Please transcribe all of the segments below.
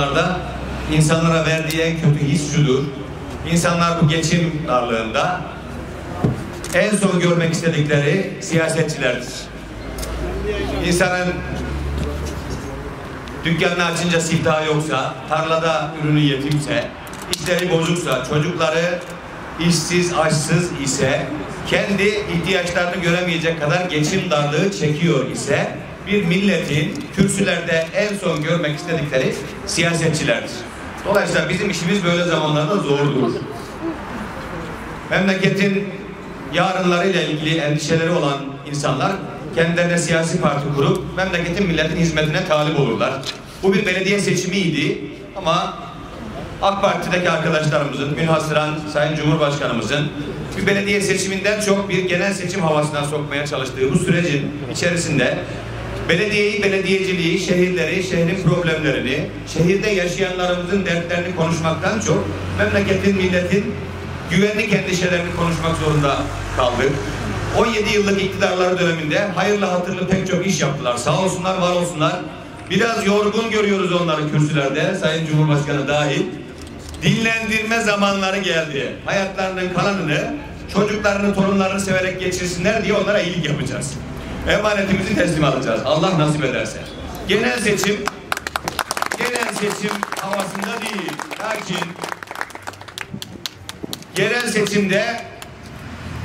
zamanlarda insanlara verdiği en kötü his şudur. İnsanlar bu geçim darlığında en son görmek istedikleri siyasetçilerdir. İnsanın dükkanını açınca siftahı yoksa, tarlada ürünü yetimse, işleri bozuksa, çocukları işsiz, açsız ise, kendi ihtiyaçlarını göremeyecek kadar geçim darlığı çekiyor ise, bir milletin kürsülerde en son görmek istedikleri siyasetçilerdir. Dolayısıyla bizim işimiz böyle zamanlarda zordur. Memleketin yarınlarıyla ilgili endişeleri olan insanlar kendilerine siyasi parti kurup memleketin milletin hizmetine talip olurlar. Bu bir belediye seçimiydi ama AK Parti'deki arkadaşlarımızın, münhasıran Sayın Cumhurbaşkanımızın bir belediye seçiminden çok bir genel seçim havasından sokmaya çalıştığı bu sürecin içerisinde belediyeyi, belediyeciliği, şehirleri, şehrin problemlerini, şehirde yaşayanlarımızın dertlerini konuşmaktan çok memleketin, milletin güvenlik endişelerini konuşmak zorunda kaldık. 17 yıllık iktidarları döneminde hayırlı hatırlı pek çok iş yaptılar. Sağ olsunlar, var olsunlar. Biraz yorgun görüyoruz onları kürsülerde, Sayın Cumhurbaşkanı dahil. Dinlendirme zamanları geldi. Hayatlarının kalanını, çocuklarını, torunlarını severek geçirsinler diye onlara iyilik yapacağız. Emanetimizi teslim alacağız. Allah nasip ederse. Genel seçim, genel seçim havasında değil. Lakin yerel seçimde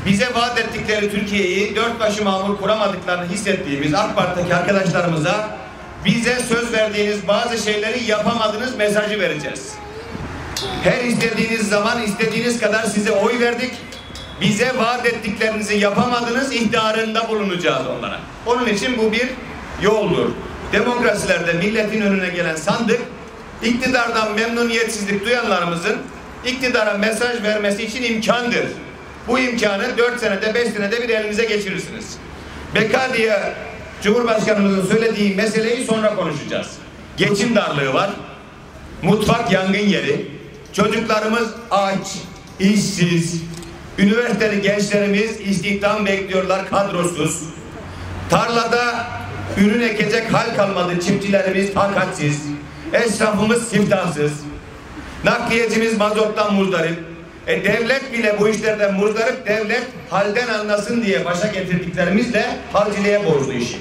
bize vaat ettikleri Türkiye'yi dört başı mamur kuramadıklarını hissettiğimiz AK Parti'deki arkadaşlarımıza bize söz verdiğiniz bazı şeyleri yapamadınız mesajı vereceğiz. Her istediğiniz zaman istediğiniz kadar size oy verdik. Bize vaat ettiklerinizi yapamadınız ihtarında bulunacağız onlara. Onun için bu bir yoldur. Demokrasilerde milletin önüne gelen sandık iktidardan memnuniyetsizlik duyanlarımızın iktidara mesaj vermesi için imkandır. Bu imkanı dört senede beş senede bir elinize geçirirsiniz. Beka diye Cumhurbaşkanımızın söylediği meseleyi sonra konuşacağız. Geçim darlığı var. Mutfak yangın yeri. Çocuklarımız aç, işsiz. Üniversiteli gençlerimiz istihdam bekliyorlar kadrosuz. Tarlada ürün ekecek hal kalmadı çiftçilerimiz takatsiz. Esnafımız siftahsız. Nakliyecimiz mazottan muzdarip. E devlet bile bu işlerden muzdarip devlet halden anlasın diye başa getirdiklerimizle halciliğe borçlu işi.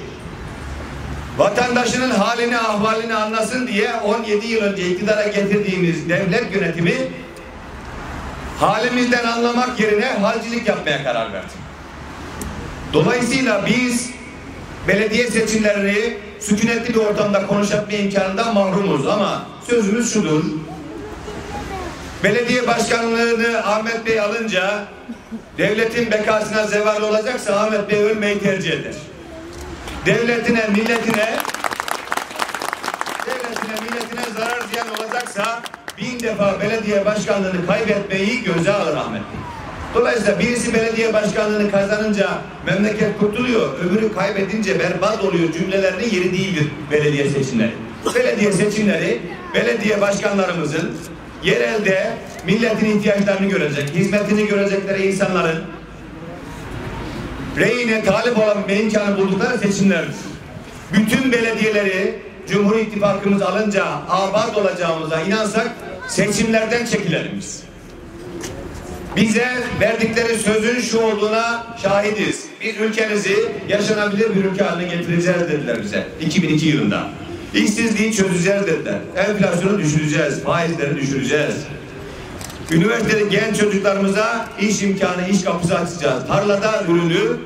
Vatandaşının halini ahvalini anlasın diye 17 yıl önce iktidara getirdiğimiz devlet yönetimi halimizden anlamak yerine halcilik yapmaya karar verdi. Dolayısıyla biz belediye seçimlerini sükunetli bir ortamda konuşabilme imkanından mahrumuz ama sözümüz şudur. Belediye başkanlığını Ahmet Bey alınca devletin bekasına zeval olacaksa Ahmet Bey ölmeyi tercih eder. Devletine, milletine devletine, milletine zarar ziyan olacaksa bin defa belediye başkanlığını kaybetmeyi göze alır Ahmet Bey. Dolayısıyla birisi belediye başkanlığını kazanınca memleket kurtuluyor, öbürü kaybedince berbat oluyor cümlelerinin yeri değildir belediye seçimleri. Belediye seçimleri belediye başkanlarımızın yerelde milletin ihtiyaçlarını görecek, hizmetini görecekleri insanların reyine talip olan imkanı buldukları seçimlerdir. Bütün belediyeleri Cumhur İttifakımız alınca abat olacağımıza inansak seçimlerden çekilelim biz. Bize verdikleri sözün şu olduğuna şahidiz. Biz ülkenizi yaşanabilir bir ülke haline getireceğiz dediler bize 2002 yılında. İşsizliği çözeceğiz dediler. Enflasyonu düşüreceğiz, faizleri düşüreceğiz. Üniversitede genç çocuklarımıza iş imkanı, iş kapısı açacağız. Tarlada ürünü,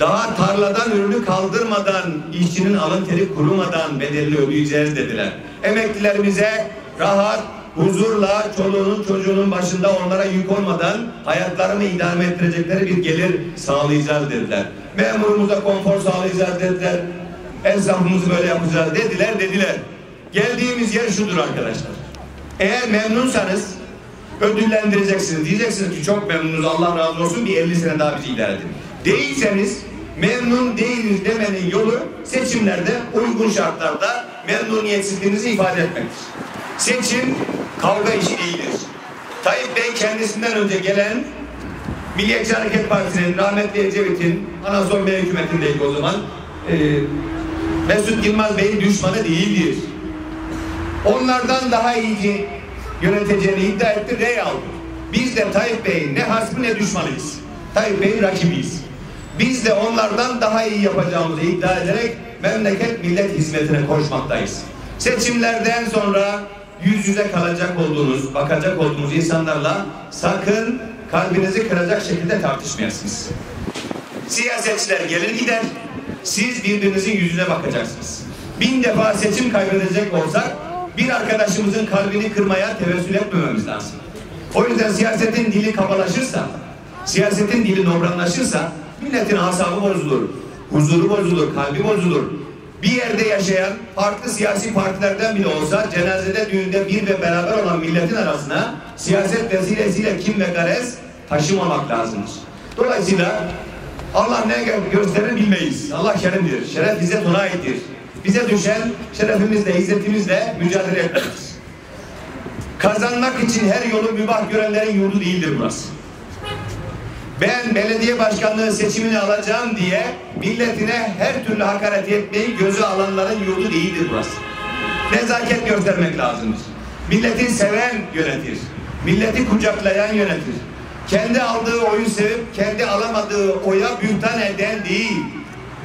daha tarladan ürünü kaldırmadan, işçinin alın teri kurumadan bedelli ödeyeceğiz dediler. Emeklilerimize rahat, huzurla çoluğunun çocuğunun başında onlara yük olmadan hayatlarını idame ettirecekleri bir gelir sağlayacağız dediler. Memurumuza konfor sağlayacağız dediler. Esnafımızı böyle yapacağız dediler dediler. Geldiğimiz yer şudur arkadaşlar. Eğer memnunsanız ödüllendireceksiniz. Diyeceksiniz ki çok memnunuz Allah razı olsun bir 50 sene daha bizi idare edin. Değilseniz memnun değiliz demenin yolu seçimlerde uygun şartlarda memnuniyetsizliğinizi ifade etmektir. Seçim kavga işi değildir. Tayyip Bey kendisinden önce gelen Milliyetçi Hareket Partisi'nin rahmetli Ecevit'in Anadolu Bey hükümetindeydi o zaman. Ee, Mesut Yılmaz Bey'in düşmanı değildir. onlardan daha iyi yöneteceğini iddia etti, rey aldı. Biz de Tayyip Bey'in ne hasmı ne düşmanıyız. Tayyip Bey'in rakibiyiz. Biz de onlardan daha iyi yapacağımızı iddia ederek memleket millet hizmetine koşmaktayız. Seçimlerden sonra yüz yüze kalacak olduğunuz, bakacak olduğunuz insanlarla sakın kalbinizi kıracak şekilde tartışmayasınız. Siyasetçiler gelir gider, siz birbirinizin yüzüne bakacaksınız. Bin defa seçim kaybedecek olsak bir arkadaşımızın kalbini kırmaya tevessül etmememiz lazım. O yüzden siyasetin dili kabalaşırsa, siyasetin dili nobranlaşırsa milletin asabı bozulur, huzuru bozulur, kalbi bozulur. Bir yerde yaşayan farklı siyasi partilerden bile olsa cenazede düğünde bir ve beraber olan milletin arasına siyaset vesilesiyle kim ve garez taşımamak lazımdır. Dolayısıyla Allah ne gösterir bilmeyiz. Allah kerimdir. Şeref bize aittir. Bize düşen şerefimizle, izzetimizle mücadele etmektir. Kazanmak için her yolu mübah görenlerin yurdu değildir burası. Ben belediye başkanlığı seçimini alacağım diye milletine her türlü hakaret etmeyi gözü alanların yurdu değildir burası. Nezaket göstermek lazımdır. Milleti seven yönetir. Milleti kucaklayan yönetir. Kendi aldığı oyu sevip kendi alamadığı oya bühtan eden değil.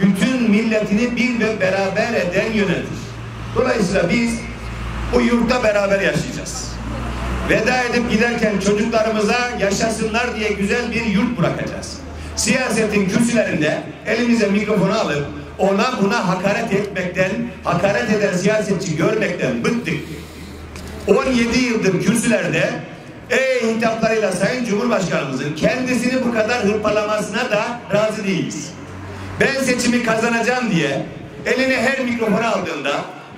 Bütün milletini bir ve beraber eden yönetir. Dolayısıyla biz bu yurtta beraber yaşayacağız. Veda edip giderken çocuklarımıza yaşasınlar diye güzel bir yurt bırakacağız. Siyasetin kürsülerinde elimize mikrofonu alıp ona buna hakaret etmekten, hakaret eden siyasetçi görmekten bıktık. 17 yıldır kürsülerde ey hitaplarıyla Sayın Cumhurbaşkanımızın kendisini bu kadar hırpalamasına da razı değiliz. Ben seçimi kazanacağım diye eline her mikrofonu aldığında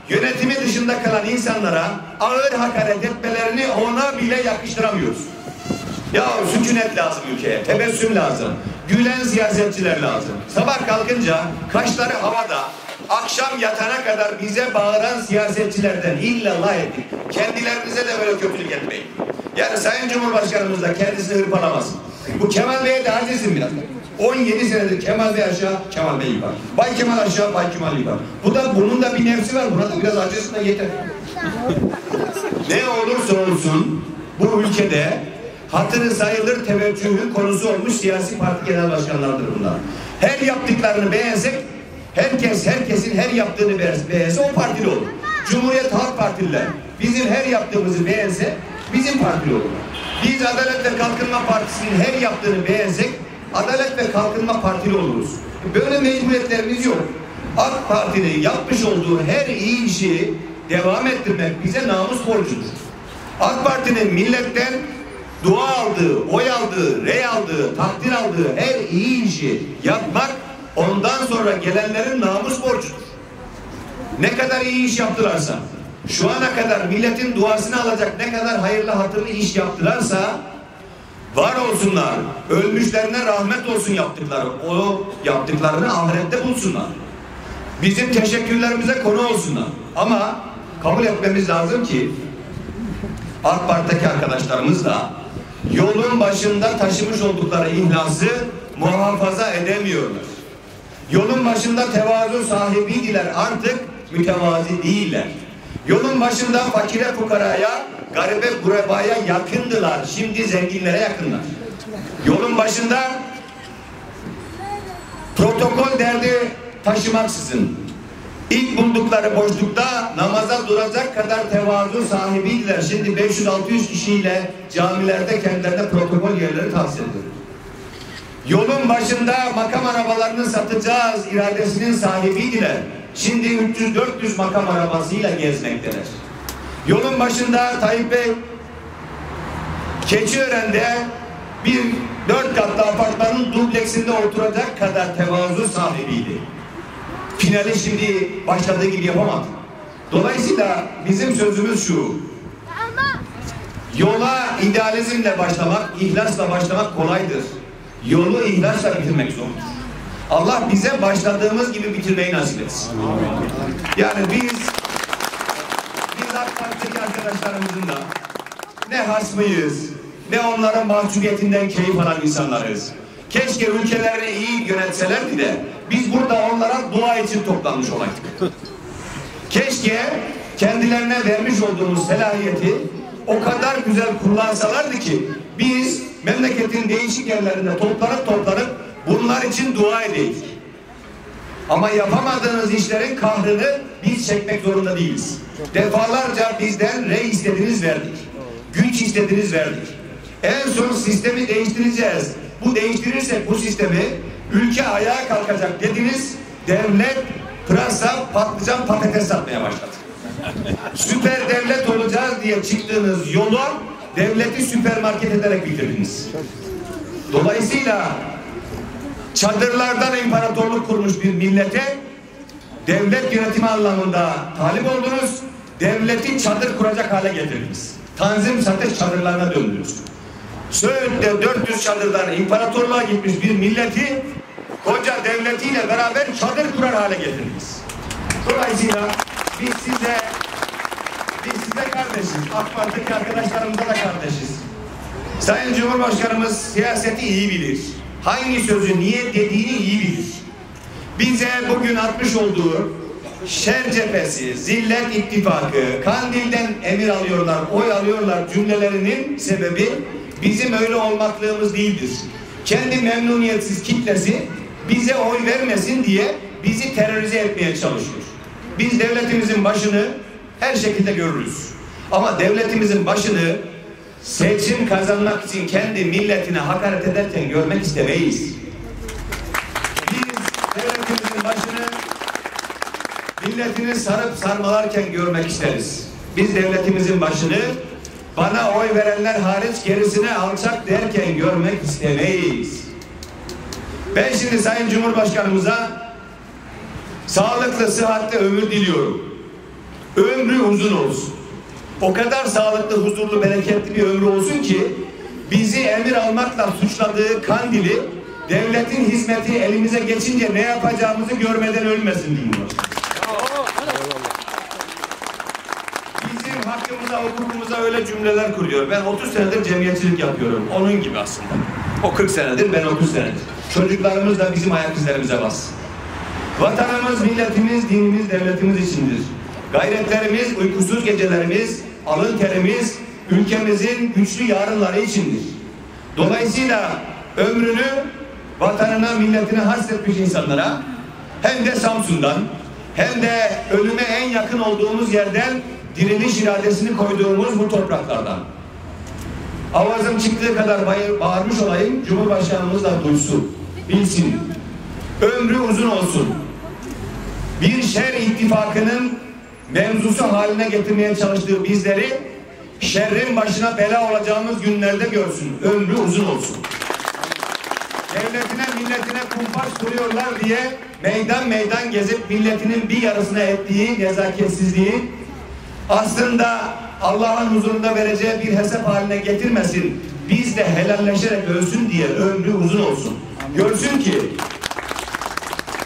yönetimi dışında kalan insanlara ağır hakaret etmelerini ona bile yakıştıramıyoruz. Ya sükunet lazım ülkeye, tebessüm lazım, gülen siyasetçiler lazım. Sabah kalkınca kaşları havada, akşam yatana kadar bize bağıran siyasetçilerden illallah ettik. Kendilerinize de böyle kötülük etmeyin. Yani Sayın Cumhurbaşkanımız da kendisini hırpalamasın. Bu Kemal Bey'e de acizim biraz. 17 senedir Kemal Bey aşağı, Kemal Bey yukarı. Bay Kemal aşağı, Bay Kemal yukarı. Bu da bunun da bir nefsi var. Buna da biraz acısın da yeter. ne olursa olsun bu ülkede hatırı sayılır teveccühün konusu olmuş siyasi parti genel başkanlarıdır bunlar. Her yaptıklarını beğensek herkes herkesin her yaptığını beğense o partili olur. Cumhuriyet Halk Partililer bizim her yaptığımızı beğense bizim partili olur. Biz Adalet ve Kalkınma Partisi'nin her yaptığını beğensek Adalet ve Kalkınma Partili oluruz. Böyle mecburiyetlerimiz yok. AK Parti'nin yapmış olduğu her iyi işi devam ettirmek bize namus borcudur. AK Parti'nin milletten dua aldığı, oy aldığı, rey aldığı, takdir aldığı her iyi işi yapmak ondan sonra gelenlerin namus borcudur. Ne kadar iyi iş yaptılarsa, şu ana kadar milletin duasını alacak ne kadar hayırlı hatırlı iş yaptılarsa var olsunlar. Ölmüşlerine rahmet olsun yaptıkları. O yaptıklarını ahirette bulsunlar. Bizim teşekkürlerimize konu olsunlar. Ama kabul etmemiz lazım ki AK Parti'deki arkadaşlarımız da yolun başında taşımış oldukları ihlası muhafaza edemiyorlar. Yolun başında tevazu sahibiydiler artık mütevazi değiller. Yolun başında fakire fukaraya, garibe gurebaya yakındılar. Şimdi zenginlere yakınlar. Yolun başında protokol derdi taşımaksızın ilk buldukları boşlukta namaza duracak kadar tevazu sahibiydiler. Şimdi 500-600 kişiyle camilerde kendilerine protokol yerleri tahsis ediyor. Yolun başında makam arabalarını satacağız iradesinin sahibiydiler. Şimdi 300-400 makam arabasıyla gezmekteler. Yolun başında Tayyip Bey Keçiören'de bir dört katlı apartmanın dubleksinde oturacak kadar tevazu sahibiydi. Finali şimdi başladığı gibi yapamadı. Dolayısıyla bizim sözümüz şu. Yola idealizmle başlamak, ihlasla başlamak kolaydır. Yolu ihlasla bitirmek zordur. Allah bize başladığımız gibi bitirmeyi nasip etsin. Yani biz biz AK Parti'deki arkadaşlarımızın da ne hasmıyız, ne onların mahcubiyetinden keyif alan insanlarız. Keşke ülkelerini iyi yönetselerdi de biz burada onlara dua için toplanmış olaydık. Keşke kendilerine vermiş olduğumuz selahiyeti o kadar güzel kullansalardı ki biz memleketin değişik yerlerinde toplanıp toplanıp bunlar için dua edeydik. Ama yapamadığınız işlerin kahrını biz çekmek zorunda değiliz. Defalarca bizden rey istediniz verdik. Güç istediniz verdik. En son sistemi değiştireceğiz. Bu değiştirirsek bu sistemi ülke ayağa kalkacak dediniz. Devlet pırasa, patlıcan, patates satmaya başladı. Süper devlet olacağız diye çıktığınız yolu devleti süpermarket ederek bitirdiniz. Dolayısıyla çadırlardan imparatorluk kurmuş bir millete devlet yönetimi anlamında talip oldunuz. Devleti çadır kuracak hale getirdiniz. Tanzim satış çadırlarına döndünüz. Söğüt'te 400 çadırdan imparatorluğa gitmiş bir milleti koca devletiyle beraber çadır kurar hale getirdiniz. Dolayısıyla biz size biz size kardeşiz. AK Parti'deki arkadaşlarımıza da kardeşiz. Sayın Cumhurbaşkanımız siyaseti iyi bilir. Hangi sözü niye dediğini iyi bilir. Bize bugün atmış olduğu şer cephesi, zillet ittifakı, Kandil'den emir alıyorlar, oy alıyorlar cümlelerinin sebebi bizim öyle olmaklığımız değildir. Kendi memnuniyetsiz kitlesi bize oy vermesin diye bizi terörize etmeye çalışıyor. Biz devletimizin başını her şekilde görürüz. Ama devletimizin başını seçim kazanmak için kendi milletine hakaret ederken görmek istemeyiz. Biz devletimizin başını milletini sarıp sarmalarken görmek isteriz. Biz devletimizin başını bana oy verenler hariç gerisine alçak derken görmek istemeyiz. Ben şimdi Sayın Cumhurbaşkanımıza sağlıklı, sıhhatli ömür diliyorum. Ömrü uzun olsun. O kadar sağlıklı, huzurlu, bereketli bir ömrü olsun ki bizi emir almakla suçladığı Kandil'i devletin hizmeti elimize geçince ne yapacağımızı görmeden ölmesin diyeyim. Bizim hakkımıza, hukukumuza öyle cümleler kuruyor. Ben 30 senedir cemiyetçilik yapıyorum. Onun gibi aslında. O 40 senedir, ben 30 senedir. Çocuklarımız da bizim ayak izlerimize bas. Vatanımız, milletimiz, dinimiz, devletimiz içindir. Gayretlerimiz, uykusuz gecelerimiz, alın terimiz ülkemizin güçlü yarınları içindir. Dolayısıyla ömrünü vatanına, milletine hasretmiş insanlara hem de Samsun'dan hem de ölüme en yakın olduğumuz yerden diriliş iradesini koyduğumuz bu topraklardan. Avazım çıktığı kadar bağırmış olayım, Cumhurbaşkanımız da duysun, bilsin. Ömrü uzun olsun. Bir şer ittifakının mevzusu haline getirmeye çalıştığı bizleri şerrin başına bela olacağımız günlerde görsün. Ömrü uzun olsun. Devletine milletine kumpas kuruyorlar diye meydan meydan gezip milletinin bir yarısına ettiği nezaketsizliği aslında Allah'ın huzurunda vereceği bir hesap haline getirmesin. Biz de helalleşerek ölsün diye ömrü uzun olsun. Görsün ki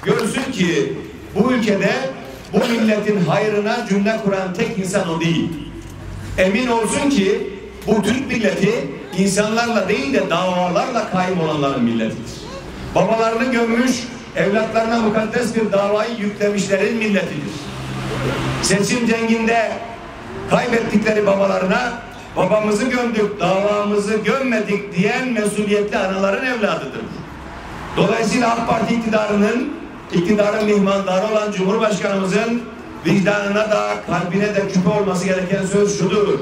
görsün ki bu ülkede bu milletin hayrına cümle kuran tek insan o değil. Emin olsun ki bu Türk milleti insanlarla değil de davalarla kaim olanların milletidir. Babalarını gömmüş, evlatlarına mukaddes bir davayı yüklemişlerin milletidir. Seçim cenginde kaybettikleri babalarına babamızı gömdük, davamızı gömmedik diyen mesuliyetli anaların evladıdır. Dolayısıyla AK Parti iktidarının iktidarın mihmandarı olan Cumhurbaşkanımızın vicdanına da kalbine de küpe olması gereken söz şudur.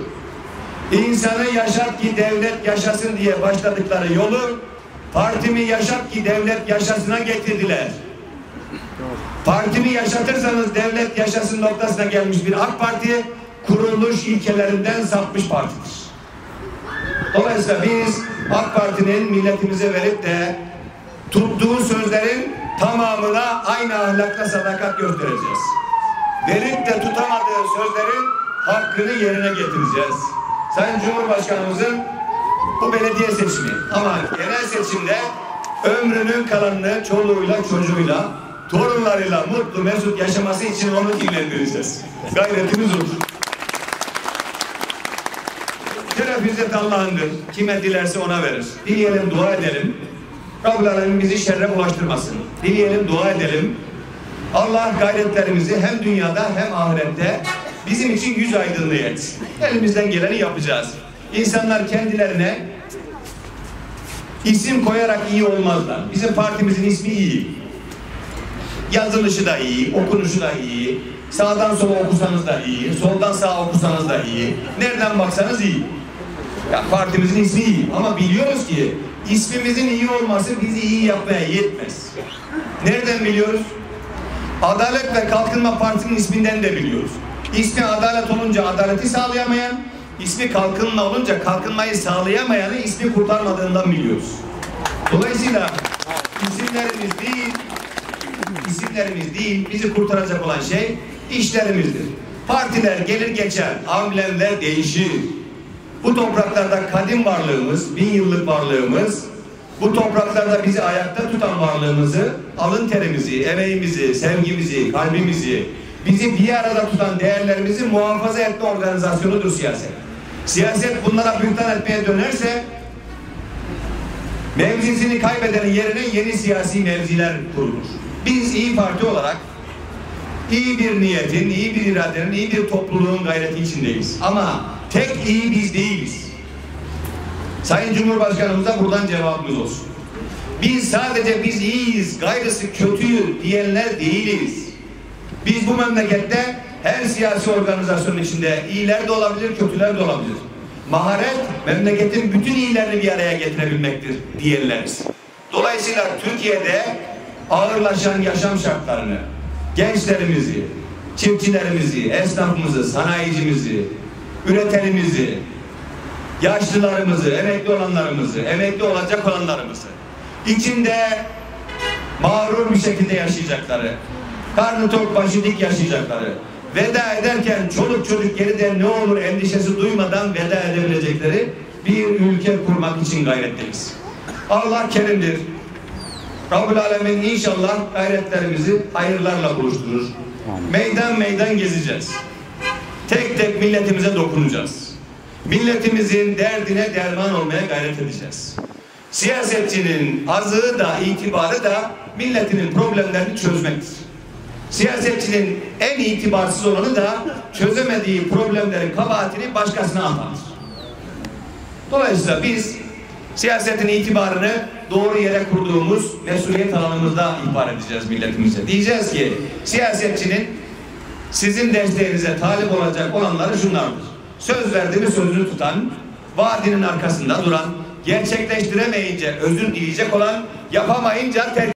İnsanı yaşat ki devlet yaşasın diye başladıkları yolu partimi yaşat ki devlet yaşasına getirdiler. Partimi yaşatırsanız devlet yaşasın noktasına gelmiş bir AK Parti kuruluş ilkelerinden sapmış partidir. Dolayısıyla biz AK Parti'nin milletimize verip de tuttuğu sözlerin tamamına aynı ahlakla sadakat göstereceğiz. Verip de tutamadığı sözlerin hakkını yerine getireceğiz. Sayın Cumhurbaşkanımızın bu belediye seçimi ama genel seçimde ömrünün kalanını çoluğuyla çocuğuyla torunlarıyla mutlu mesut yaşaması için onu ilgilendireceğiz. Gayretimiz olur. Şeref İzzet Allah'ındır. Kime dilerse ona verir. Dileyelim, dua edelim. Rabbul Alemin bizi şerre bulaştırmasın. Dileyelim, dua edelim. Allah gayretlerimizi hem dünyada hem ahirette bizim için yüz aydınlığı etsin. Elimizden geleni yapacağız. İnsanlar kendilerine isim koyarak iyi olmazlar. Bizim partimizin ismi iyi. Yazılışı da iyi, okunuşu da iyi. Sağdan sola okusanız da iyi, soldan sağa okusanız da iyi. Nereden baksanız iyi. Ya partimizin ismi iyi ama biliyoruz ki ismimizin iyi olması bizi iyi yapmaya yetmez. Nereden biliyoruz? Adalet ve Kalkınma Partisi'nin isminden de biliyoruz. İsmi adalet olunca adaleti sağlayamayan, ismi kalkınma olunca kalkınmayı sağlayamayanı ismi kurtarmadığından biliyoruz. Dolayısıyla isimlerimiz değil, isimlerimiz değil, bizi kurtaracak olan şey işlerimizdir. Partiler gelir geçer, amblemler değişir. Bu topraklarda kadim varlığımız, bin yıllık varlığımız, bu topraklarda bizi ayakta tutan varlığımızı, alın terimizi, emeğimizi, sevgimizi, kalbimizi, bizi bir arada tutan değerlerimizi muhafaza etme organizasyonudur siyaset. Siyaset bunlara büktan etmeye dönerse mevzisini kaybedenin yerine yeni siyasi mevziler kurulur. Biz İyi Parti olarak iyi bir niyetin, iyi bir iradenin, iyi bir topluluğun gayreti içindeyiz. Ama tek iyi biz değiliz. Sayın Cumhurbaşkanımıza buradan cevabımız olsun. Biz sadece biz iyiyiz, gayrısı kötü diyenler değiliz. Biz bu memlekette her siyasi organizasyonun içinde iyiler de olabilir, kötüler de olabilir. Maharet memleketin bütün iyilerini bir araya getirebilmektir diyenleriz. Dolayısıyla Türkiye'de ağırlaşan yaşam şartlarını, gençlerimizi, çiftçilerimizi, esnafımızı, sanayicimizi, üretenimizi, yaşlılarımızı, emekli olanlarımızı, emekli olacak olanlarımızı, içinde mağrur bir şekilde yaşayacakları, karnı tok başı dik yaşayacakları, veda ederken çoluk çocuk geride ne olur endişesi duymadan veda edebilecekleri bir ülke kurmak için gayretteyiz. Allah kerimdir. Rabbül Alemin inşallah gayretlerimizi hayırlarla buluşturur. Meydan meydan gezeceğiz. Tek tek milletimize dokunacağız. Milletimizin derdine derman olmaya gayret edeceğiz. Siyasetçinin azığı da itibarı da milletinin problemlerini çözmektir. Siyasetçinin en itibarsız olanı da çözemediği problemlerin kabahatini başkasına atar. Dolayısıyla biz siyasetin itibarını doğru yere kurduğumuz mesuliyet alanımızda ihbar edeceğiz milletimize. Diyeceğiz ki siyasetçinin sizin desteğinize talip olacak olanları şunlardır. Söz verdiğini sözünü tutan, vaadinin arkasında duran, gerçekleştiremeyince özür dileyecek olan, yapamayınca terk